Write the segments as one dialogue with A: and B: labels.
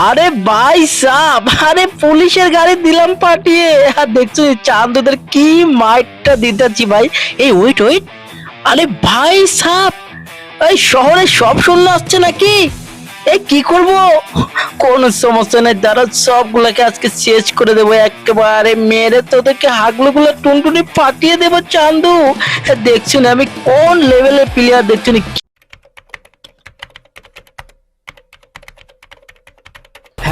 A: আরে ভাই সাব, আরে পুলিশের গাড়ি দিলাম পাঠিয়ে। আর দেখছ এই চান্দুদের কি মাইটটা দিতেছি ভাই? এই ওয়েট ওয়েট আরে ভাই সাব, এই শহরে সব শুনলে আসছে নাকি? এই কি করব? কোন সমস্যা নেই দাঁড়া সবগুলোকে আজকে শেষ করে দেবো একেবারে। মেরে তোদেরকে হাগলুগুলো টুনটুনি ফাটিয়ে দেবো চান্দু। দেখছি না আমি কোন লেভেলের প্লেয়ার দেখছি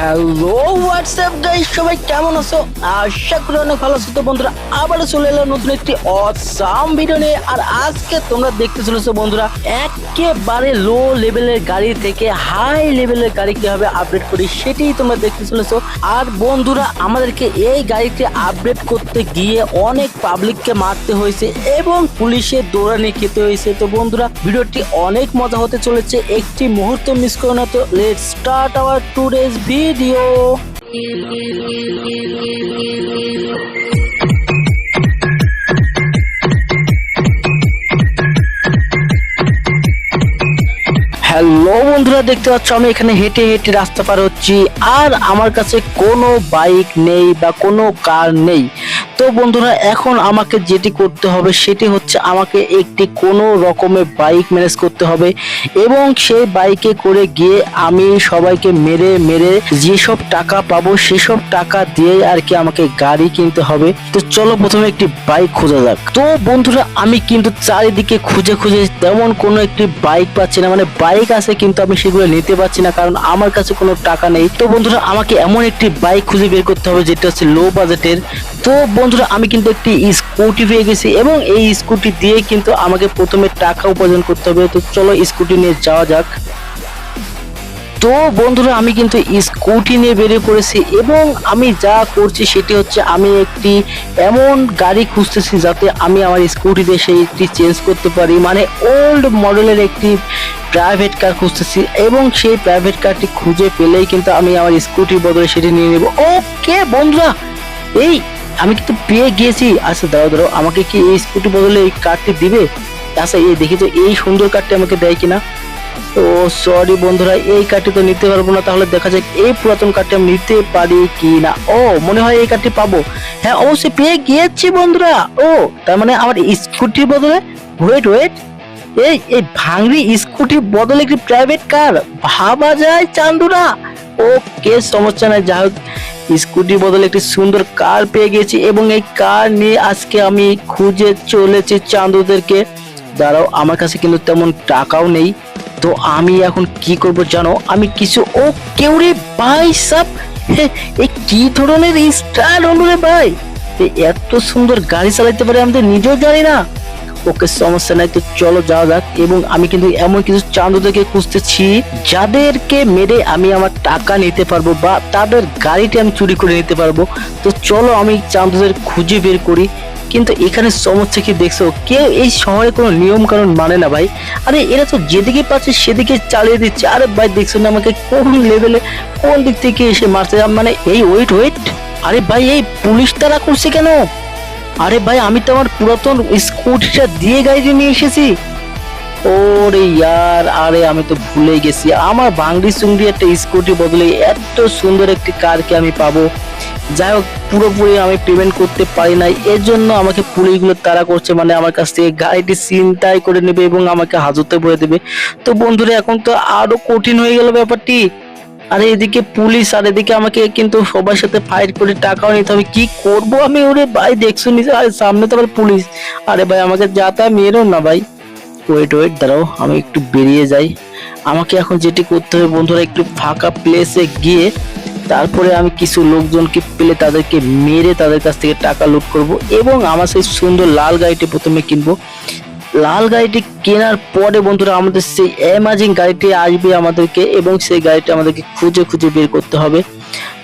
A: হ্যালো হোয়াটসঅ্যাপ গাইস সবাই কেমন আছো? আশা করি অনেক ভালো আছো। তো বন্ধুরা, আবারও চলে এলাম নতুন একটি অসাম ভিডিও নিয়ে। আর আজকে তোমরা দেখতে চলেছো বন্ধুরা, একেবারে লো লেভেলের গাড়ি থেকে হাই লেভেলের গাড়ি কীভাবে আপডেট করি সেটাই তোমরা দেখতে চলেছো। আর বন্ধুরা, আমাদেরকে এই গাড়িটি আপডেট করতে গিয়ে অনেক পাবলিককে মারতে হয়েছে এবং পুলিশের দৌড়ানি খেতে হয়েছে। তো বন্ধুরা, ভিডিওটি অনেক মজা হতে চলেছে। একটি মুহূর্ত মিস করো না তো let start our today's video hello বন্ধুরা, দেখতে পাচ্ছ, আমি এখানে হেঁটে হেঁটে রাস্তা পার হচ্ছি, আর আমার কাছে কোনো বাইক নেই বা কোনো কার নেই। তো বন্ধুরা, এখন আমাকে যেটি করতে হবে সেটি হচ্ছে আমাকে একটি কোনো রকমের বাইক ম্যানেজ করতে হবে এবং সেই বাইকে করে গিয়ে আমি সবাইকে মেরে মেরে যেসব টাকা পাবো সেসব টাকা দিয়ে আর কি আমাকে গাড়ি কিনতে হবে। তো চলো প্রথমে একটি বাইক খোঁজা যাক। তো বন্ধুরা, আমি কিন্তু চারিদিকে খুঁজে খুঁজে তেমন কোনো একটি বাইক পাচ্ছি না মানে বাইক আছে কিন্তু আমি সেগুলো নিতে পারছি না কারণ আমার কাছে কোনো টাকা নেই। তো বন্ধুরা, আমাকে এমন একটি বাইক খুঁজে বের করতে হবে যেটা হচ্ছে লো বাজেটের তো বন্ধুরা, আমি কিন্তু একটি স্কুটি পেয়ে গেছি এবং এই স্কুটি দিয়ে কিন্তু আমাকে প্রথমে টাকা উপার্জন করতে হবে। তো চলো স্কুটি নিয়ে যাওয়া যাক। তো বন্ধুরা, আমি কিন্তু স্কুটি নিয়ে বেরিয়ে পড়েছি এবং আমি যা করছি সেটি হচ্ছে আমি একটি এমন গাড়ি খুঁজতেছি যাতে আমি আমার স্কুটিতে সেইটি চেঞ্জ করতে পারি। মানে ওল্ড মডেলের একটি প্রাইভেট কার খুঁজতেছি এবং সেই প্রাইভেট কারটি খুঁজে পেলেই কিন্তু আমি আমার স্কুটির বদলে সেটি নিয়ে নেব। ওকে বন্ধুরা, এই আমি কিন্তু পেয়ে গিয়েছি। আচ্ছা দাঁড়াও দাঁড়াও, আমাকে কি এই স্কুটি বদলে এই কার্ডটি দিবে? আচ্ছা এই দেখি তো, এই সুন্দর কার্ডটি আমাকে দেয় কিনা? ও সরি বন্ধুরা, এই কার্ডটি তো নিতে পারব না, তাহলে দেখা যাক এই পুরাতন কার্ডটি আমি নিতে পারি কি না ও, মনে হয় এই কার্ডটি পাবো। হ্যাঁ অবশ্যই পেয়ে গিয়েছি বন্ধুরা। ও, তার মানে আমার স্কুটির বদলে? ওয়েট ওয়েট এই এই ভাঙড়ি স্কুটির বদলে একটি প্রাইভেট কার ভাবা যায়, চান্দুরা। ও কে সমস্যা নাই, যাই হোক। স্কুটির বদলে একটি সুন্দর কার পেয়ে গেছি এবং এই কার নিয়ে আজকে আমি খুঁজে চলেছি চান্দুদেরকে দাঁড়াও, আমার কাছে কিন্তু তেমন টাকাও নেই। তো আমি এখন কি করব জানো? আমি কিছু ও কেউ রে ভাই সাব। এই কি ধরনের স্টাইল হলো রে ভাই? এত সুন্দর গাড়ি চালাইতে পারে আমাদের নিজেও জানি না। ওকে সমস্যা নাই, তো চলো যাওয়া যাক। এবং আমি কিন্তু এমন কিছু চান্দুদেরকে খুঁজতেছি, যাদেরকে মেরে আমি আমার টাকা নিতে পারব বা তাদের গাড়িটি আমি চুরি করে নিতে পারব। তো চলো আমি চান্দুদের খুঁজে বের করি। কিন্তু এখানে সমস্যা কি দেখছ? কেউ এই শহরে কোনো নিয়ম কানুন মানে না ভাই। আরে এরা তো যেদিকে পাচ্ছে সেদিকে চালিয়ে দিচ্ছে। আরে ভাই, দেখছ না আমাকে কোন লেভেলে কোন দিক থেকে এসে মারছে? মানে এই ওয়েট ওয়েট আরে ভাই, এই পুলিশ তারা করছে কেন? আরে ভাই, আমি তো আমার পুরাতন স্কুটিটা দিয়ে গাড়ি নিয়ে এসেছি। ওরে ইয়ার, আরে আমি তো ভুলে গেছি। আমার বাংলি সুংড়ি একটা স্কুটি বদলে এত সুন্দর একটি কারকে আমি পাবো। যাই হোক, পুরোপুরি আমি পেমেন্ট করতে পারি নাই। এর জন্য আমাকে পুলিশগুলো তারা করছে মানে আমার কাছ থেকে গাড়িটি চিন্তাই করে নেবে এবং আমাকে হাজতে ভরে দেবে। তো বন্ধুরা, এখন তো আরও কঠিন হয়ে গেল ব্যাপারটি। আরে এদিকে পুলিশ, আর এদিকে আমাকে কিন্তু সবার সাথে ফাইট করে টাকাও নিতে হবে। কি করব আমি ওরে ভাই? দেখছ নিজে আরে সামনে তো আবার পুলিশ। আরে ভাই, আমাকে যা তা মেরো না ভাই। ওয়েট ওয়েট দাঁড়াও, আমি একটু বেরিয়ে যাই। আমাকে এখন যেটি করতে হবে বন্ধুরা, একটু ফাঁকা প্লেসে গিয়ে তারপরে আমি কিছু লোকজনকে পেলে তাদেরকে মেরে তাদের কাছ থেকে টাকা লুট করব এবং আমার সেই সুন্দর লাল গাড়িটি প্রথমে কিনবো। লাল গাড়িটি কেনার পরে বন্ধুরা আমাদের সেই অ্যামাজিং গাড়িটি আসবে আমাদেরকে এবং সেই গাড়িটি আমাদেরকে খুঁজে খুঁজে বের করতে হবে।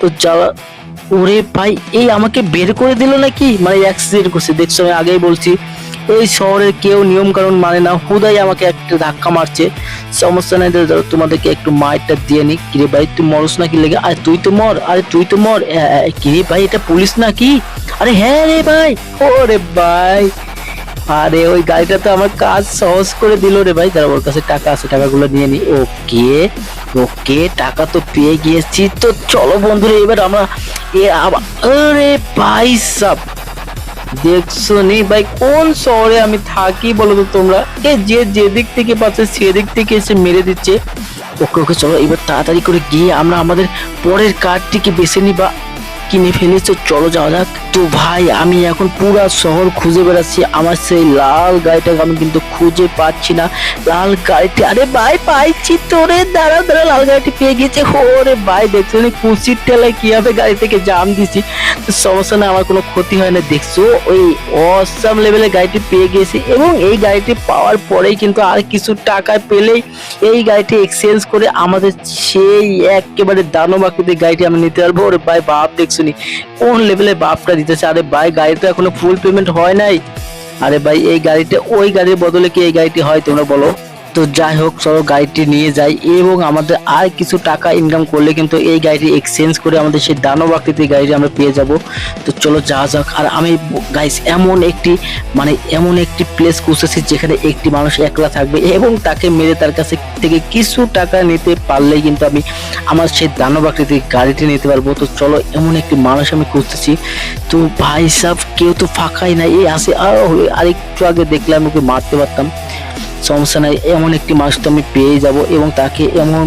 A: তো যাওয়া ওরে ভাই, এই আমাকে বের করে দিল নাকি? মানে অ্যাক্সিডেন্ট করছে। দেখছ, আমি আগেই বলছি, এই শহরের কেউ নিয়ম কানুন মানে না, হুদাই আমাকে একটা ধাক্কা মারছে। সমস্যা নাই দাদা তোমাদেরকে একটু মাইরটা দিয়ে নি কিরে ভাই, তুই মরস না কি লেগে? আরে, তুই তো মর, আরে, তুই তো মর। কিরে ভাই, এটা পুলিশ নাকি? আরে হ্যাঁ রে ভাই, ওরে ভাই। আরে, ওই গাড়িটা তো আমার কাজ সহজ করে দিল রে ভাই। দাঁড়া ওর কাছে টাকা আছে, টাকাগুলো নিয়ে নি। ওকে ওকে, টাকা তো পেয়ে গিয়েছি। তো চলো বন্ধুরা, এবার আমরা এ আরে ভাই সাব, দেখছ নি ভাই, কোন শহরে আমি থাকি বলো তো তোমরা? এ যে যেদিক থেকে পাচ্ছে, সেদিক থেকে এসে মেরে দিচ্ছে। ওকে ওকে, চলো, এবার তাড়াতাড়ি করে গিয়ে আমরা আমাদের পরের কার্ডটিকে বেছে নিই বা কিনে ফেলেছো, চলো যাওয়া যাক। তো ভাই, আমি এখন পুরা শহর খুঁজে বেড়াচ্ছি। আমার সেই লাল গাড়িটাকে আমি কিন্তু খুঁজে পাচ্ছি না। লাল গাড়িটি, আরে ভাই, পাইছি তোরে দাঁড়া দাঁড়া লাল গাড়িটি পেয়ে গেছে। ওরে ভাই, দেখছ নি কুচির ঠেলায় কীভাবে গাড়ি থেকে জাম দিছি? সমস্যা না আমার কোনো ক্ষতি হয় না। দেখছ, ওই অসাম লেভেলের গাড়িটি পেয়ে গেছি এবং এই গাড়িটি পাওয়ার পরেই কিন্তু আর কিছু টাকা পেলেই এই গাড়িটি এক্সচেঞ্জ করে আমাদের সেই একেবারে দানব আকৃতির গাড়িটি আমরা নিতে পারব। ওরে ভাই, বাপ, দেখছ কোন লেভেলে বাপটা দিতেছে। আরে ভাই গাড়ি তো এখনও ফুল পেমেন্ট হয় নাই? আরে ভাই, এই গাড়িটা ওই গাড়ির বদলে কি এই গাড়িটি হয় তোমরা বলো? তো যাই হোক, চলো গাড়িটি নিয়ে যাই এবং আমাদের আর কিছু টাকা ইনকাম করলে কিন্তু এই গাড়িটি এক্সচেঞ্জ করে আমাদের সেই দানব আকৃতির গাড়িটি আমরা পেয়ে যাব। তো চলো যাওয়া যাক। আর আমি গাইস এমন একটি মানে এমন একটি প্লেস খুঁজেছি যেখানে একটি মানুষ একলা থাকবে এবং তাকে মেরে তার কাছে থেকে কিছু টাকা নিতে পারলেই কিন্তু আমি আমার সেই দানব আকৃতির গাড়িটি নিতে পারব। তো চলো এমন একটি মানুষ আমি খুঁজতেছি। তো ভাই সাহ কেউ তো ফাঁকাই নাই এই আসে আর আরেকটু আগে দেখলাম ওকে মারতে পারতাম। সমস্যা নাই, এমন একটি মানুষ তো আমি পেয়ে যাব এবং তাকে এমন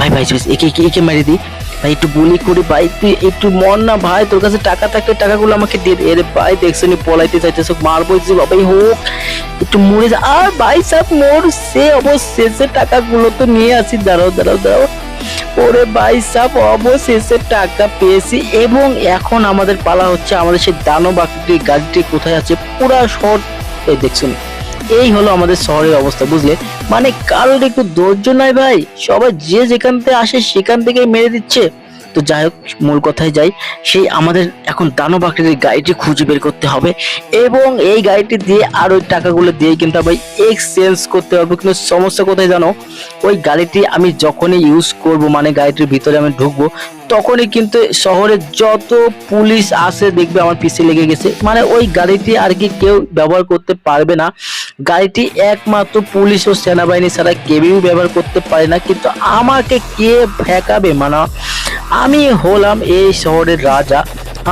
A: ভাই ভাই একে একে একে মেরে দিই। ভাই, একটু গুলি করি, ভাই তুই একটু মর না, ভাই, তোর কাছে টাকা থাকলে টাকাগুলো আমাকে দিয়ে দে। আরে ভাই, দেখছ নি, পলাইতে চাইতেছো, মারবো যে বাবাই হোক, একটু মরে যা। আর ভাই সাহেব মোর সে অবশেষে টাকাগুলো তো নিয়ে আসি, দাঁড়াও দাঁড়াও দাঁড়াও। ওরে ভাই সাহেব অবশেষে টাকা পেয়েছি এবং এখন আমাদের পালা হচ্ছে আমাদের সেই দানব আকৃতির গাড়িটি কোথায় আছে? পুরা শর্ট এই দেখছ এই হলো আমাদের শহরের অবস্থা, বুঝলে? মানে কারোর একটু ধৈর্য নাই ভাই। সবাই যে যেখান থেকে আসে সেখান থেকেই মেরে দিচ্ছে। তো যাই হোক, মূল কথায় যাই, সেই আমাদের এখন দানব আকৃতির গাড়িটি খুঁজে বের করতে হবে এবং এই গাড়িটি দিয়ে আর ওই টাকাগুলো দিয়ে কিন্তু আবার এক্সচেঞ্জ করতে পারব কিন্তু সমস্যা কোথায় জানো? ওই গাড়িটি আমি যখনই ইউজ করব মানে গাড়িটির ভিতরে আমি ঢুকবো তখনই কিন্তু শহরে যত পুলিশ আসে দেখবে আমার পিছিয়ে লেগে গেছে। মানে ওই গাড়িটি আর কি কেউ ব্যবহার করতে পারবে না। গাড়িটি একমাত্র পুলিশ ও সেনাবাহিনী ছাড়া কেউই ব্যবহার করতে পারে না। কিন্তু আমাকে কে ফেঁকাবে মানে? আমি হলাম এই শহরের রাজা।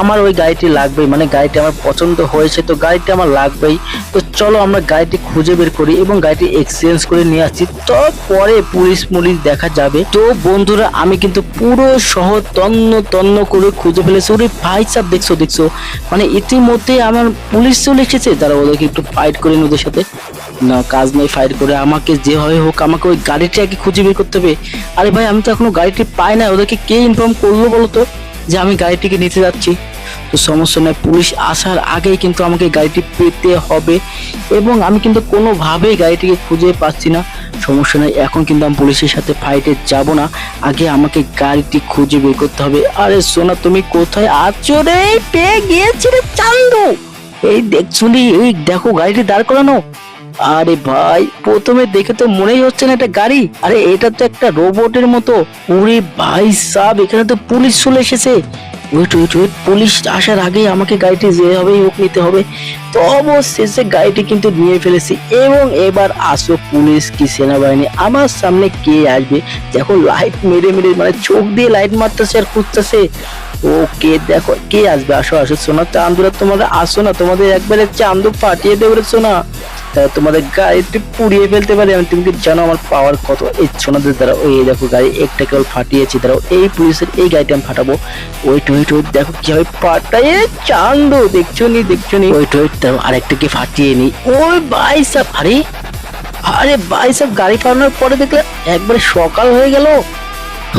A: আমার ওই গাড়িটি লাগবেই মানে গাড়িটি আমার পছন্দ হয়েছে, তো গাড়িটি আমার লাগবেই। তো চলো আমরা গাড়িটি খুঁজে বের করি এবং গাড়িটি এক্সচেঞ্জ করে নিয়ে আসছি তো পরে পুলিশ মুলিশ দেখা যাবে। তো বন্ধুরা, আমি কিন্তু পুরো শহর তন্ন তন্ন করে খুঁজে ফেলেছি। ওরে ভাই সাহেব দেখছ দেখছ? মানে ইতিমধ্যে আমার পুলিশ চলে এসেছে। তারা ওদেরকে একটু ফাইট করে ওদের সাথে। না, কাজ নেই ফাইট করে। আমাকে যেভাবে হোক, আমাকে ওই গাড়িটি আগে খুঁজে বের করতে হবে। আরে ভাই, আমি তো এখনও গাড়িটি পাই না ওদেরকে কে ইনফর্ম করল বলো তো? যে আমি গাড়িটিকে নিতে যাচ্ছি। তো সমস্যা নয় পুলিশ আসার আগেই কিন্তু আমাকে গাড়িটি পেতে হবে এবং আমি কিন্তু কোনোভাবেই গাড়িটিকে খুঁজে পাচ্ছি না। সমস্যা নয় এখন কিন্তু আমি পুলিশের সাথে ফাইটে যাব না। আগে আমাকে গাড়িটি খুঁজে বের করতে হবে। আরে সোনা তুমি কোথায় আছো রে? পেয়ে গিয়েছিলে চান্দু। এই দেখছ নি, এই দেখো গাড়িটি দাঁড় করানো। আরে ভাই, প্রথমে দেখে তো মনেই হচ্ছে না এটা গাড়ি। আরে এটা তো একটা রোবটের মতো। ওরে ভাই সাব, এখানে তো পুলিশ চলে এসেছে। ওয়েট ওয়েট ওয়েট, পুলিশ আসার আগেই আমাকে গাড়িটি যেভাবেই হোক নিতে হবে। তো অবশেষে গাড়িটি কিন্তু নিয়ে ফেলেছি এবং এবার আসো পুলিশ কি সেনাবাহিনী। আমার সামনে কে আসবে? দেখো, লাইট মেরে মেরে মানে চোখ দিয়ে লাইট মারতেছে আর খুঁজতেছে। ওকে, দেখো, কে আসবে? আসো আসো শোনা চান্দুরা তোমরা আসো না, তোমাদের একবারে চান্দু ফাটিয়ে দেবে সোনা। তোমাদের গাড়িটি পুড়িয়ে ফেলতে পারে। আমি তুমি জানো আমার পাওয়ার কত? এই সোনাদের দ্বারা ওই দেখো গাড়ি একটা কেবল ফাটিয়েছি। দাঁড়াও, এই পুলিশের এই গাড়িটা আমি ফাটাবো। ওইট ওইট ওইট দেখো কীভাবে ফাটাই চান্দু, দেখছ নি দেখছ নি? ওইট দাঁড়াও আরেকটাকে ফাটিয়ে নি? ওই ভাই সাহ আরে আরে ভাই সাহেব গাড়ি ফাটানোর পরে দেখলে একবারে সকাল হয়ে গেল।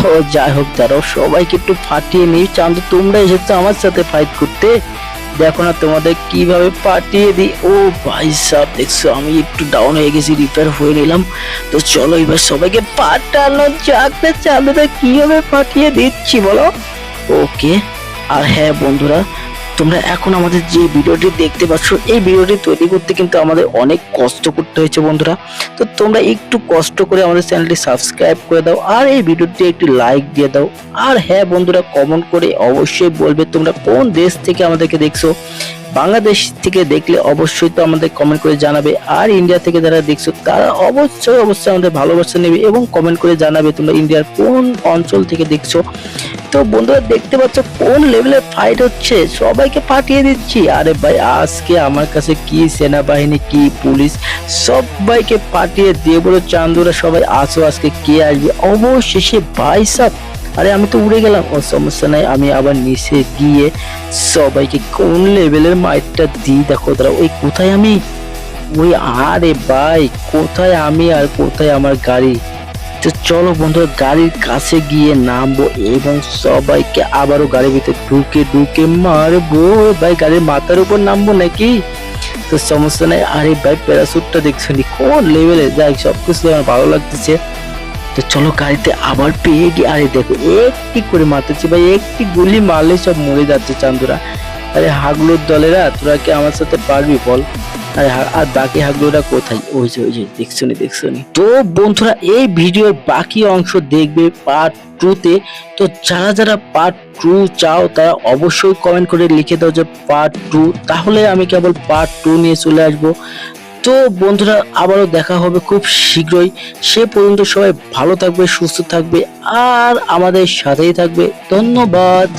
A: ও যাই হোক, দাঁড়াও, সবাইকে একটু ফাটিয়ে নিই। চান্দু, তোমরা এসেছ আমার সাথে ফাইট করতে। দেখো না তোমাদের কীভাবে পাঠিয়ে দিই। ও ভাই সাহ দেখছ, আমি একটু ডাউন হয়ে গেছি রিপেয়ার হয়ে নিলাম। তো চলো এবার সবাইকে পাঠানো যাক না চান্দুটা কীভাবে পাঠিয়ে দিচ্ছি, বলো। ওকে আর হ্যাঁ বন্ধুরা তোমরা এখন আমাদের যে ভিডিওটি দেখতে পাচ্ছ, এই ভিডিওটি তৈরি করতে কিন্তু আমাদের অনেক কষ্ট করতে হয়েছে বন্ধুরা। তো তোমরা একটু কষ্ট করে আমাদের চ্যানেলটি সাবস্ক্রাইব করে দাও আর এই ভিডিওটি একটু লাইক দিয়ে দাও। আর হ্যাঁ বন্ধুরা কমেন্ট করে অবশ্যই বলবে তোমরা কোন দেশ থেকে আমাদেরকে দেখছ। বাংলাদেশ থেকে দেখলে অবশ্যই তো আমাদের কমেন্ট করে জানাবে। আর ইন্ডিয়া থেকে যারা দেখছ, তারা অবশ্যই অবশ্যই আমাদের ভালোবাসা নেবে এবং কমেন্ট করে জানাবে তোমরা ইন্ডিয়ার কোন অঞ্চল থেকে দেখছ। তো বন্ধুরা, দেখতে পাচ্ছ কোন লেভেলের ফাইট হচ্ছে? সবাইকে পাঠিয়ে দিচ্ছি। আরে ভাই, আজকে আমার কাছে কি সেনাবাহিনী, কি পুলিশ, সবাইকে পাঠিয়ে দিয়ে বলো, চান্দুরা সবাই আসো, আজকে কে আসবে? অবশেষে ভাই সাহ আরে, আমি তো উড়ে গেলাম। ও সমস্যা নাই। আমি আবার নিচে গিয়ে সবাইকে কোন লেভেলের মাইটটা দিই? দেখো তারা ওই কোথায় আমি? ওই আরে ভাই, কোথায় আমি আর কোথায় আমার গাড়ি? তো চলো বন্ধুরা, গাড়ির কাছে গিয়ে নামবো এবং সবাইকে আবারও গাড়ির ভিতরে ঢুকে ঢুকে মারবো। ভাই, গাড়ির মাথার উপর নামবো নাকি? তো সমস্যা নাই। আরে ভাই প্যারাসুটটা দেখছ নি? কোন লেভেলে যাই সব কিছু আমার ভালো লাগতেছে। তো চলো গাড়িতে আবার পেয়ে গিয়ে, আরে দেখো, একটি করে মারতেছি ভাই, একটি গুলি মারলে সব মরে যাচ্ছে চান্দুরা। আরে হাগলুর দলেরা, তোরা কি আমার সাথে পারবি বল? আরে আর বাকি হাগলুরা কোথায়? ওই যে ওই যে, দেখছ নি দেখছ নি? তো বন্ধুরা, এই ভিডিওর বাকি অংশ দেখবে পার্ট টু তে। তো যারা যারা পার্ট টু চাও, তারা অবশ্যই কমেন্ট করে লিখে দাও যে পার্ট টু তাহলে আমি কেবল পার্ট টু নিয়ে চলে আসব। তো বন্ধুরা, আবারও দেখা হবে খুব শীঘ্রই। সে পর্যন্ত সবাই ভালো থাকবে, সুস্থ থাকবে, আর আমাদের সাথেই থাকবে। ধন্যবাদ।